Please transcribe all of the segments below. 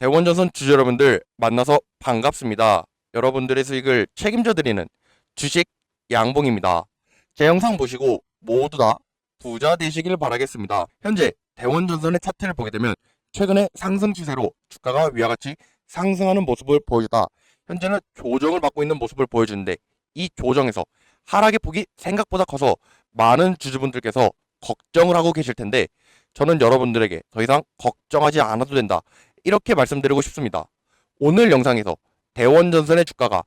대원전선 주주 여러분들 만나서 반갑습니다. 여러분들의 수익을 책임져 드리는 주식 양봉입니다. 제 영상 보시고 모두 다 부자 되시길 바라겠습니다. 현재 대원전선의 차트를 보게 되면 최근에 상승 추세로 주가가 위와 같이 상승하는 모습을 보여주다 현재는 조정을 받고 있는 모습을 보여주는데 이 조정에서 하락의 폭이 생각보다 커서 많은 주주분들께서 걱정을 하고 계실 텐데 저는 여러분들에게 더 이상 걱정하지 않아도 된다. 이렇게 말씀드리고 싶습니다. 오늘 영상에서 대원전선의 주가가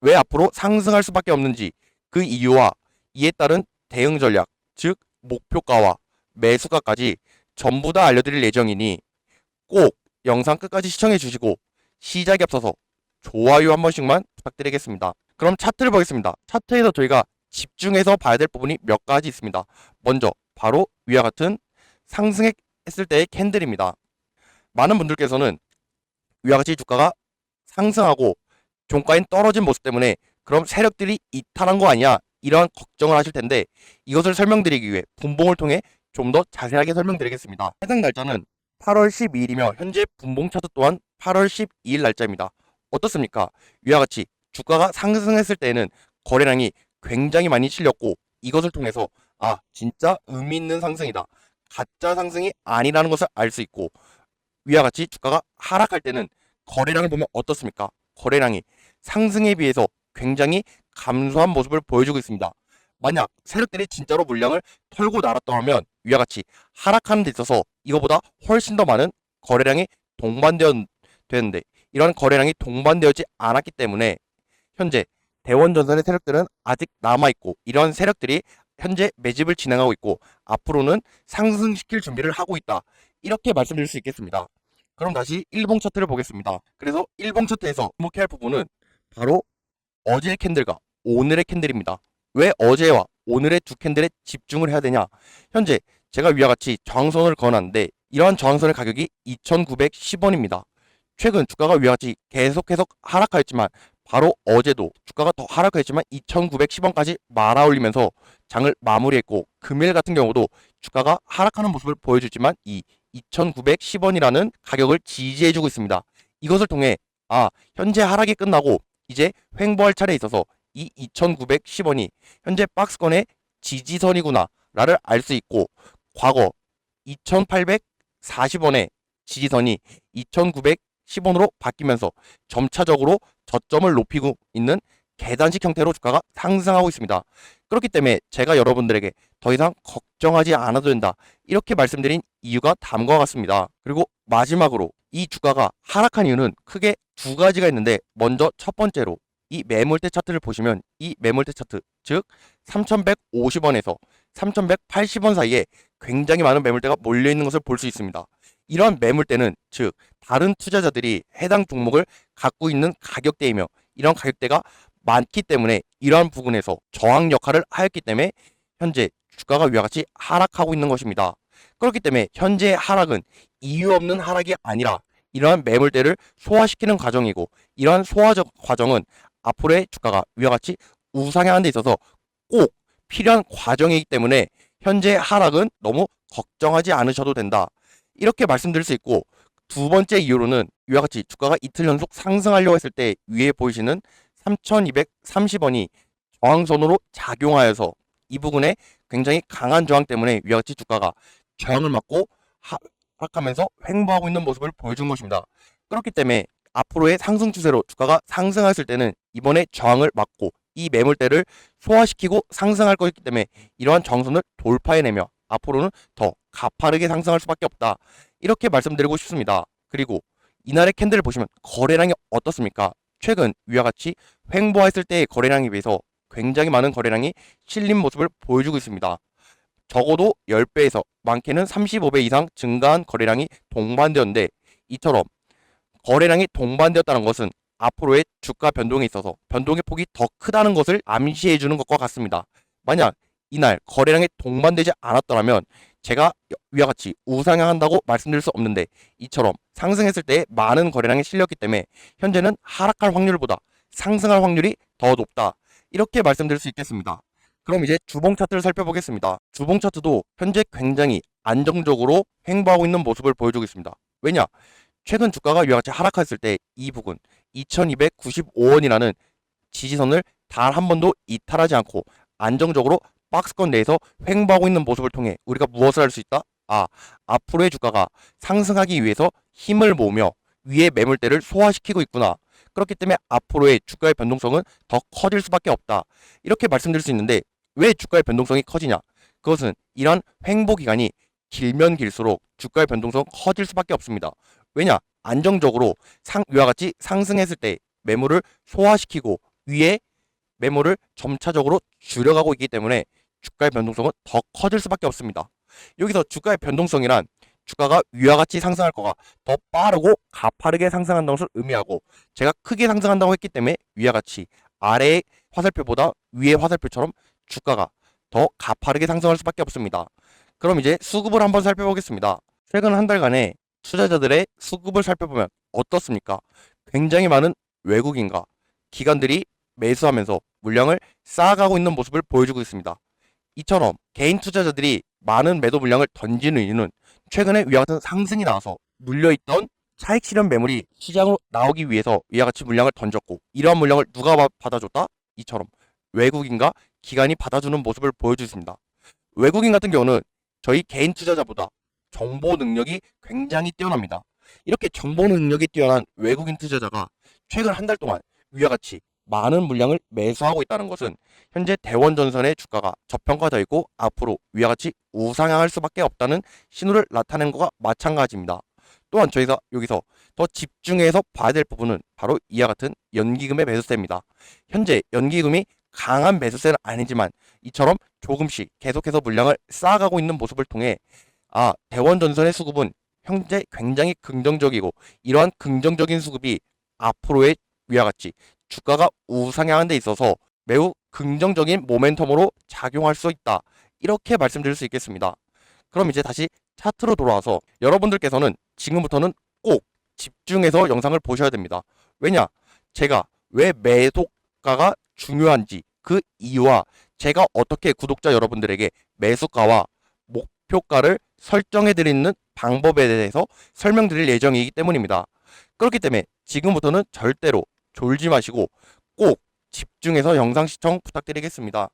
왜 앞으로 상승할 수밖에 없는지 그 이유와 이에 따른 대응 전략, 즉 목표가와 매수가까지 전부 다 알려드릴 예정이니 꼭 영상 끝까지 시청해 주시고 시작에 앞서서 좋아요 한 번씩만 부탁드리겠습니다. 그럼 차트를 보겠습니다. 차트에서 저희가 집중해서 봐야 될 부분이 몇 가지 있습니다. 먼저 바로 위와 같은 상승했을 때의 캔들입니다. 많은 분들께서는 위와 같이 주가가 상승하고 종가인 떨어진 모습 때문에 그럼 세력들이 이탈한 거 아니야? 이러한 걱정을 하실 텐데 이것을 설명드리기 위해 분봉을 통해 좀 더 자세하게 설명드리겠습니다. 해당 날짜는 8월 12일이며 현재 분봉 차트 또한 8월 12일 날짜입니다. 어떻습니까? 위와 같이 주가가 상승했을 때에는 거래량이 굉장히 많이 실렸고 이것을 통해서 아 진짜 의미 있는 상승이다. 가짜 상승이 아니라는 것을 알 수 있고 위와 같이 주가가 하락할 때는 거래량을 보면 어떻습니까? 거래량이 상승에 비해서 굉장히 감소한 모습을 보여주고 있습니다. 만약 세력들이 진짜로 물량을 털고 나갔더라면 위와 같이 하락하는 데 있어서 이거보다 훨씬 더 많은 거래량이 동반되었는데 이러한 거래량이 동반되어지 않았기 때문에 현재 대원전선의 세력들은 아직 남아있고 이러한 세력들이 현재 매집을 진행하고 있고 앞으로는 상승시킬 준비를 하고 있다. 이렇게 말씀드릴 수 있겠습니다. 그럼 다시 일봉 차트를 보겠습니다. 그래서 일봉 차트에서 주목해야 할 부분은 바로 어제의 캔들과 오늘의 캔들입니다. 왜 어제와 오늘의 두 캔들에 집중을 해야 되냐? 현재 제가 위와 같이 저항선을 그어놨는데 이러한 저항선의 가격이 2,910원입니다. 최근 주가가 위와 같이 계속해서 하락하였지만 바로 어제도 주가가 더 하락하였지만 2,910원까지 말아올리면서 장을 마무리했고 금일 같은 경우도 주가가 하락하는 모습을 보여주지만 이 2,910원이라는 가격을 지지해주고 있습니다. 이것을 통해 아 현재 하락이 끝나고 이제 횡보할 차례에 있어서 이 2,910원이 현재 박스권의 지지선이구나 라를 알 수 있고 과거 2,840원의 지지선이 2,910원으로 바뀌면서 점차적으로 저점을 높이고 있는 계단식 형태로 주가가 상승하고 있습니다. 그렇기 때문에 제가 여러분들에게 더 이상 걱정하지 않아도 된다. 이렇게 말씀드린 이유가 다음과 같습니다. 그리고 마지막으로 이 주가가 하락한 이유는 크게 두 가지가 있는데 먼저 첫 번째로 이 매물대 차트를 보시면 이 매물대 차트 즉 3150원에서 3180원 사이에 굉장히 많은 매물대가 몰려 있는 것을 볼 수 있습니다. 이러한 매물대는 즉 다른 투자자들이 해당 종목을 갖고 있는 가격대이며 이런 가격대가 많기 때문에 이러한 부분에서 저항 역할을 하였기 때문에 현재 주가가 위와 같이 하락하고 있는 것입니다. 그렇기 때문에 현재의 하락은 이유 없는 하락이 아니라 이러한 매물대를 소화시키는 과정이고 이러한 소화 과정은 앞으로의 주가가 위와 같이 우상향하는 데 있어서 꼭 필요한 과정이기 때문에 현재 하락은 너무 걱정하지 않으셔도 된다. 이렇게 말씀드릴 수 있고 두 번째 이유로는 위와 같이 주가가 이틀 연속 상승하려고 했을 때 위에 보이시는 3230원이 저항선으로 작용하여서 이 부분에 굉장히 강한 저항 때문에 위와 같이 주가가 저항을 맞고 하락하면서 횡보하고 있는 모습을 보여준 것입니다. 그렇기 때문에 앞으로의 상승 추세로 주가가 상승했을 때는 이번에 저항을 맞고 이 매물대를 소화시키고 상승할 것이기 때문에 이러한 정선을 돌파해내며 앞으로는 더 가파르게 상승할 수밖에 없다. 이렇게 말씀드리고 싶습니다. 그리고 이날의 캔들을 보시면 거래량이 어떻습니까? 최근 위와 같이 횡보했을 때의 거래량에 비해서 굉장히 많은 거래량이 실린 모습을 보여주고 있습니다. 적어도 10배에서 많게는 35배 이상 증가한 거래량이 동반되었는데 이처럼 거래량이 동반되었다는 것은 앞으로의 주가 변동에 있어서 변동의 폭이 더 크다는 것을 암시해 주는 것과 같습니다. 만약 이날 거래량이 동반되지 않았더라면 제가 위와 같이 우상향한다고 말씀드릴 수 없는데 이처럼 상승했을 때 많은 거래량이 실렸기 때문에 현재는 하락할 확률보다 상승할 확률이 더 높다. 이렇게 말씀드릴 수 있겠습니다. 그럼 이제 주봉 차트를 살펴보겠습니다. 주봉 차트도 현재 굉장히 안정적으로 횡보하고 있는 모습을 보여주고 있습니다. 왜냐? 최근 주가가 이와 같이 하락했을 때 이 부근 2295원이라는 지지선을 단 한 번도 이탈하지 않고 안정적으로 박스권 내에서 횡보하고 있는 모습을 통해 우리가 무엇을 할 수 있다? 아, 앞으로의 주가가 상승하기 위해서 힘을 모으며 위의 매물대를 소화시키고 있구나. 그렇기 때문에 앞으로의 주가의 변동성은 더 커질 수밖에 없다. 이렇게 말씀드릴 수 있는데 왜 주가의 변동성이 커지냐? 그것은 이런 횡보 기간이 길면 길수록 주가의 변동성은 커질 수밖에 없습니다. 왜냐? 안정적으로 상, 위와 같이 상승했을 때 매물을 소화시키고 위에 매물을 점차적으로 줄여가고 있기 때문에 주가의 변동성은 더 커질 수밖에 없습니다. 여기서 주가의 변동성이란 주가가 위와 같이 상승할 거가 더 빠르고 가파르게 상승한다는 것을 의미하고 제가 크게 상승한다고 했기 때문에 위와 같이 아래의 화살표보다 위의 화살표처럼 주가가 더 가파르게 상승할 수밖에 없습니다. 그럼 이제 수급을 한번 살펴보겠습니다. 최근 한 달간의 투자자들의 수급을 살펴보면 어떻습니까? 굉장히 많은 외국인과 기관들이 매수하면서 물량을 쌓아가고 있는 모습을 보여주고 있습니다. 이처럼 개인 투자자들이 많은 매도 물량을 던지는 이유는 최근에 위와 같은 상승이 나와서 물려있던 차익 실현 매물이 시장으로 나오기 위해서 위와 같이 물량을 던졌고 이러한 물량을 누가 받- 받아줬다? 이처럼 외국인과 기관이 받아주는 모습을 보여주습니다. 외국인 같은 경우는 저희 개인 투자자보다 정보 능력이 굉장히 뛰어납니다. 이렇게 정보 능력이 뛰어난 외국인 투자자가 최근 한 달 동안 위와 같이 많은 물량을 매수하고 있다는 것은 현재 대원전선의 주가가 저평가되어 있고 앞으로 위와 같이 우상향할 수밖에 없다는 신호를 나타낸 것과 마찬가지입니다. 또한 저희가 여기서 더 집중해서 봐야 될 부분은 바로 이와 같은 연기금의 매수세입니다. 현재 연기금이 강한 매수세는 아니지만 이처럼 조금씩 계속해서 물량을 쌓아가고 있는 모습을 통해 아 대원전선의 수급은 현재 굉장히 긍정적이고 이러한 긍정적인 수급이 앞으로의 위와 같이 주가가 우상향하는 데 있어서 매우 긍정적인 모멘텀으로 작용할 수 있다. 이렇게 말씀드릴 수 있겠습니다. 그럼 이제 다시 차트로 돌아와서 여러분들께서는 지금부터는 꼭 집중해서 영상을 보셔야 됩니다. 왜냐? 제가 왜 매도가가 중요한지 그 이유와 제가 어떻게 구독자 여러분들에게 매수가와 목표가를 설정해 드리는 방법에 대해서 설명드릴 예정이기 때문입니다. 그렇기 때문에 지금부터는 절대로 졸지 마시고 꼭 집중해서 영상 시청 부탁드리겠습니다.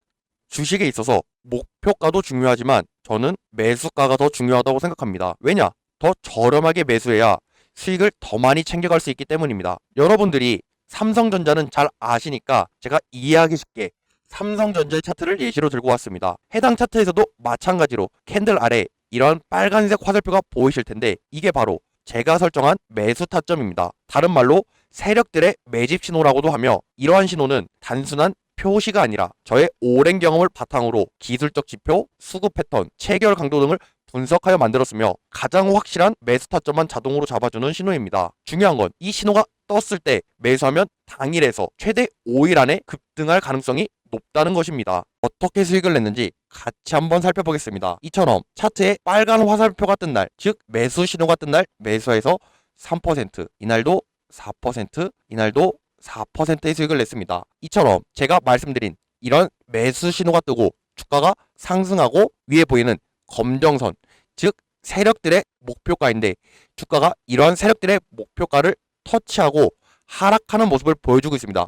주식에 있어서 목표가도 중요하지만 저는 매수가가 더 중요하다고 생각합니다. 왜냐? 더 저렴하게 매수해야 수익을 더 많이 챙겨갈 수 있기 때문입니다. 여러분들이 삼성전자는 잘 아시니까 제가 이해하기 쉽게 삼성전자의 차트를 예시로 들고 왔습니다. 해당 차트에서도 마찬가지로 캔들 아래 이런 빨간색 화살표가 보이실 텐데 이게 바로 제가 설정한 매수 타점입니다. 다른 말로 세력들의 매집 신호라고도 하며 이러한 신호는 단순한 표시가 아니라 저의 오랜 경험을 바탕으로 기술적 지표, 수급 패턴, 체결 강도 등을 분석하여 만들었으며 가장 확실한 매수 타점만 자동으로 잡아주는 신호입니다. 중요한 건 이 신호가 떴을 때 매수하면 당일에서 최대 5일 안에 급등할 가능성이 높다는 것입니다. 어떻게 수익을 냈는지 같이 한번 살펴보겠습니다. 이처럼 차트에 빨간 화살표가 뜬 날, 즉 매수 신호가 뜬 날 매수해서 3%, 이날도 4%, 이날도 4%의 수익을 냈습니다. 이처럼 제가 말씀드린 이런 매수 신호가 뜨고 주가가 상승하고 위에 보이는 검정선, 즉 세력들의 목표가인데 주가가 이러한 세력들의 목표가를 터치하고 하락하는 모습을 보여주고 있습니다.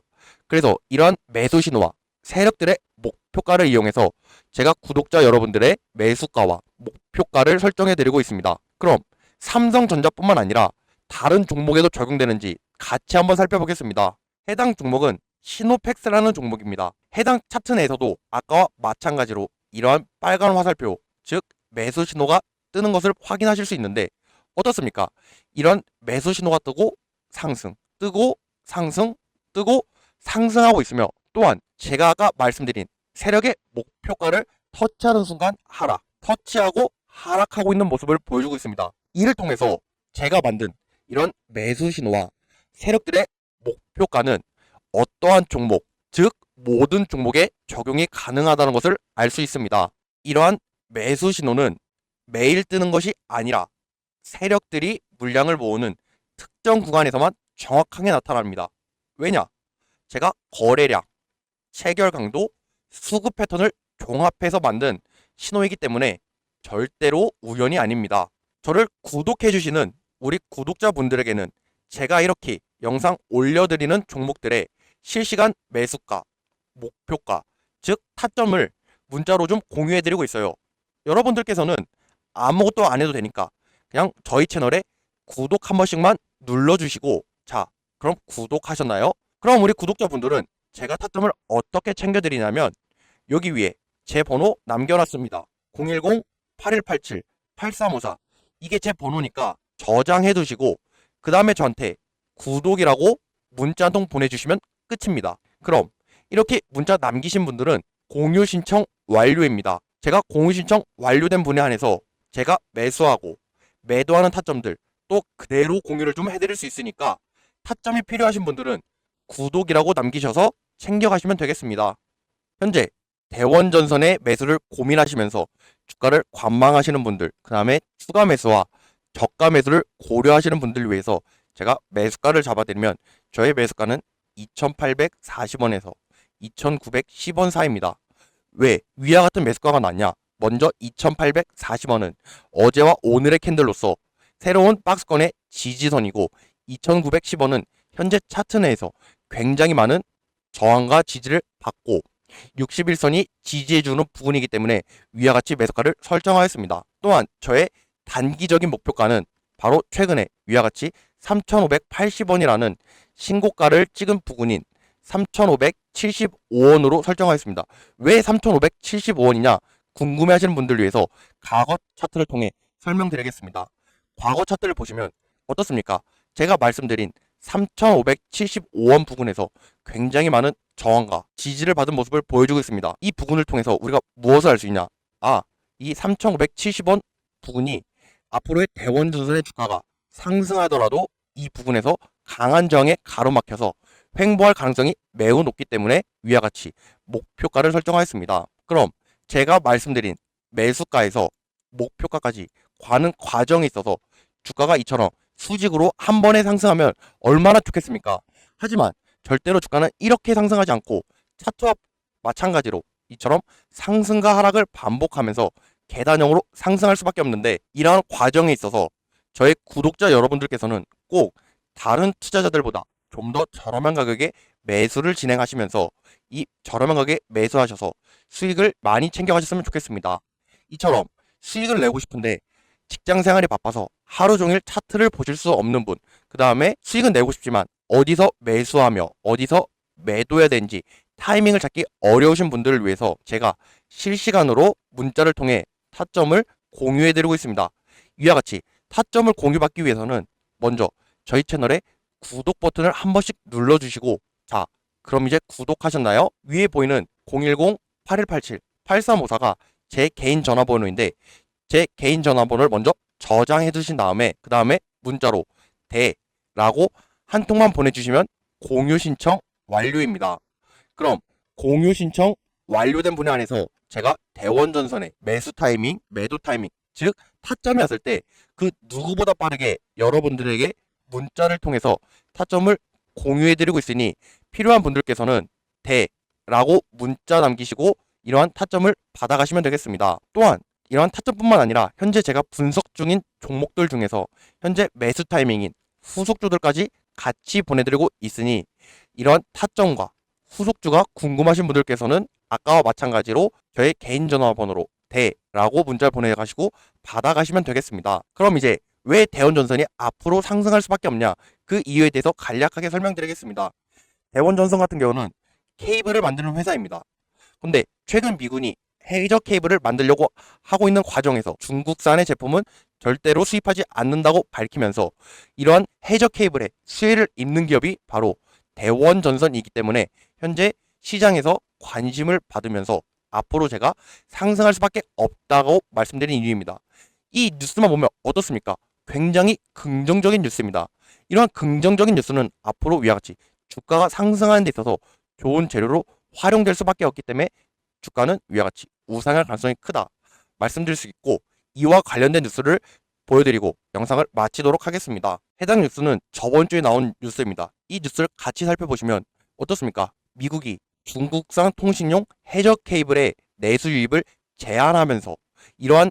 그래서 이러한 매수 신호와 세력들의 목표가를 이용해서 제가 구독자 여러분들의 매수가와 목표가를 설정해 드리고 있습니다. 그럼 삼성전자뿐만 아니라 다른 종목에도 적용되는지 같이 한번 살펴보겠습니다. 해당 종목은 시노팩스라는 종목입니다. 해당 차트 내에서도 아까와 마찬가지로 이러한 빨간 화살표, 즉 매수 신호가 뜨는 것을 확인하실 수 있는데 어떻습니까? 이런 매수 신호가 뜨고 상승, 뜨고 상승, 뜨고 상승하고 있으며 또한 제가 아까 말씀드린 세력의 목표가를 터치하는 순간 하락, 터치하고 하락하고 있는 모습을 보여주고 있습니다. 이를 통해서 제가 만든 이런 매수 신호와 세력들의 목표가는 어떠한 종목, 즉 모든 종목에 적용이 가능하다는 것을 알 수 있습니다. 이러한 매수 신호는 매일 뜨는 것이 아니라 세력들이 물량을 모으는 특정 구간에서만 정확하게 나타납니다. 왜냐? 제가 거래량, 체결 강도, 수급 패턴을 종합해서 만든 신호이기 때문에 절대로 우연이 아닙니다. 저를 구독해 주시는 우리 구독자분들에게는 제가 이렇게 영상 올려드리는 종목들의 실시간 매수가, 목표가, 즉 타점을 문자로 좀 공유해드리고 있어요. 여러분들께서는 아무것도 안 해도 되니까 그냥 저희 채널에 구독 한 번씩만 눌러주시고 자 그럼 구독하셨나요? 그럼 우리 구독자분들은 제가 타점을 어떻게 챙겨드리냐면 여기 위에 제 번호 남겨놨습니다. 010-8187-8354 이게 제 번호니까 저장해 두시고 그 다음에 저한테 구독이라고 문자 한 통 보내주시면 끝입니다. 그럼 이렇게 문자 남기신 분들은 공유 신청 완료입니다. 제가 공유 신청 완료된 분에 한해서 제가 매수하고 매도하는 타점들 또 그대로 공유를 좀 해드릴 수 있으니까 타점이 필요하신 분들은 구독이라고 남기셔서 챙겨가시면 되겠습니다. 현재 대원전선의 매수를 고민하시면서 주가를 관망하시는 분들, 그 다음에 추가 매수와 저가 매수를 고려하시는 분들을 위해서 제가 매수가를 잡아드리면 저의 매수가는 2,840원에서 2,910원 사이입니다. 왜 위와 같은 매수가가 났냐? 먼저 2,840원은 어제와 오늘의 캔들로서 새로운 박스권의 지지선이고 2,910원은 현재 차트 내에서 굉장히 많은 저항과 지지를 받고 61선이 지지해주는 부분이기 때문에 위와 같이 매수가를 설정하였습니다. 또한 저의 단기적인 목표가는 바로 최근에 위와 같이 3,580원이라는 신고가를 찍은 부근인 3,575원으로 설정하였습니다. 왜 3,575원이냐 궁금해하시는 분들 위해서 과거 차트를 통해 설명드리겠습니다. 과거 차트를 보시면 어떻습니까? 제가 말씀드린 3,575원 부근에서 굉장히 많은 저항과 지지를 받은 모습을 보여주고 있습니다. 이 부분을 통해서 우리가 무엇을 알 수 있냐? 아, 이 3,570원 부근이 앞으로의 대원 전선의 주가가 상승하더라도 이 부분에서 강한 저항에 가로막혀서 횡보할 가능성이 매우 높기 때문에 위와 같이 목표가를 설정하였습니다. 그럼 제가 말씀드린 매수가에서 목표가까지 가는 과정에 있어서 주가가 이처럼 수직으로 한 번에 상승하면 얼마나 좋겠습니까? 하지만 절대로 주가는 이렇게 상승하지 않고 차트와 마찬가지로 이처럼 상승과 하락을 반복하면서 계단형으로 상승할 수밖에 없는데 이러한 과정에 있어서 저의 구독자 여러분들께서는 꼭 다른 투자자들보다 좀 더 저렴한 가격에 매수를 진행하시면서 이 저렴한 가격에 매수하셔서 수익을 많이 챙겨가셨으면 좋겠습니다. 이처럼 수익을 내고 싶은데 직장 생활이 바빠서 하루 종일 차트를 보실 수 없는 분, 그 다음에 수익은 내고 싶지만 어디서 매수하며 어디서 매도해야 되는지 타이밍을 찾기 어려우신 분들을 위해서 제가 실시간으로 문자를 통해 타점을 공유해드리고 있습니다. 이와 같이 타점을 공유받기 위해서는 먼저 저희 채널에 구독 버튼을 한 번씩 눌러주시고 자 그럼 이제 구독하셨나요? 위에 보이는 010-8187-8354가 제 개인 전화번호인데 제 개인 전화번호를 먼저 저장해 두신 다음에 그 다음에 문자로 대라고 한 통만 보내주시면 공유 신청 완료입니다. 그럼 공유 신청 완료된 분에 한해서 제가 대원 전선의 매수 타이밍, 매도 타이밍, 즉 타점이 왔을 때 그 누구보다 빠르게 여러분들에게 문자를 통해서 타점을 공유해드리고 있으니 필요한 분들께서는 대라고 문자 남기시고 이러한 타점을 받아가시면 되겠습니다. 또한 이러한 타점뿐만 아니라 현재 제가 분석 중인 종목들 중에서 현재 매수 타이밍인 후속주들까지 같이 보내드리고 있으니 이러한 타점과 후속주가 궁금하신 분들께서는 아까와 마찬가지로 저의 개인 전화번호로 대라고 문자를 보내가시고 받아가시면 되겠습니다. 그럼 이제 왜 대원 전선이 앞으로 상승할 수밖에 없냐 그 이유에 대해서 간략하게 설명드리겠습니다. 대원 전선 같은 경우는 케이블을 만드는 회사입니다. 근데 최근 미군이 헤이저 케이블을 만들려고 하고 있는 과정에서 중국산의 제품은 절대로 수입하지 않는다고 밝히면서 이러한 헤이저 케이블에 수혜를 입는 기업이 바로 대원 전선이기 때문에 현재 시장에서 관심을 받으면서 앞으로 제가 상승할 수밖에 없다고 말씀드린 이유입니다. 이 뉴스만 보면 어떻습니까? 굉장히 긍정적인 뉴스입니다. 이러한 긍정적인 뉴스는 앞으로 위와 같이 주가가 상승하는 데 있어서 좋은 재료로 활용될 수밖에 없기 때문에 주가는 위와 같이 우상할 가능성이 크다 말씀드릴 수 있고 이와 관련된 뉴스를 보여드리고 영상을 마치도록 하겠습니다. 해당 뉴스는 저번 주에 나온 뉴스입니다. 이 뉴스를 같이 살펴보시면 어떻습니까? 미국이 중국산 통신용 해저 케이블의 내수 유입을 제한하면서 이러한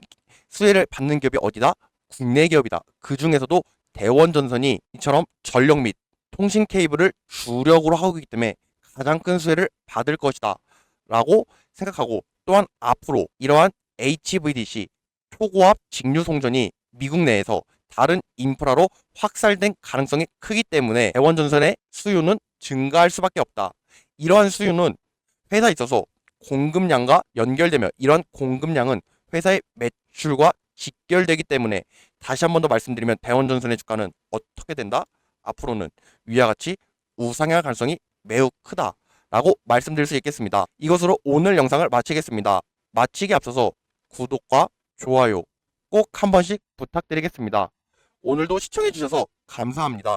수혜를 받는 기업이 어디다? 국내 기업이다. 그 중에서도 대원전선이 이처럼 전력 및 통신 케이블을 주력으로 하고 있기 때문에 가장 큰 수혜를 받을 것이다 라고 생각하고 또한 앞으로 이러한 HVDC 초고압 직류 송전이 미국 내에서 다른 인프라로 확산된 가능성이 크기 때문에 대원전선의 수요는 증가할 수밖에 없다. 이러한 수요는 회사에 있어서 공급량과 연결되며 이러한 공급량은 회사의 매출과 직결되기 때문에 다시 한 번 더 말씀드리면 대원전선의 주가는 어떻게 된다? 앞으로는 위와 같이 우상향할 가능성이 매우 크다 라고 말씀드릴 수 있겠습니다. 이것으로 오늘 영상을 마치겠습니다. 마치기 앞서서 구독과 좋아요 꼭 한 번씩 부탁드리겠습니다. 오늘도 시청해주셔서 감사합니다.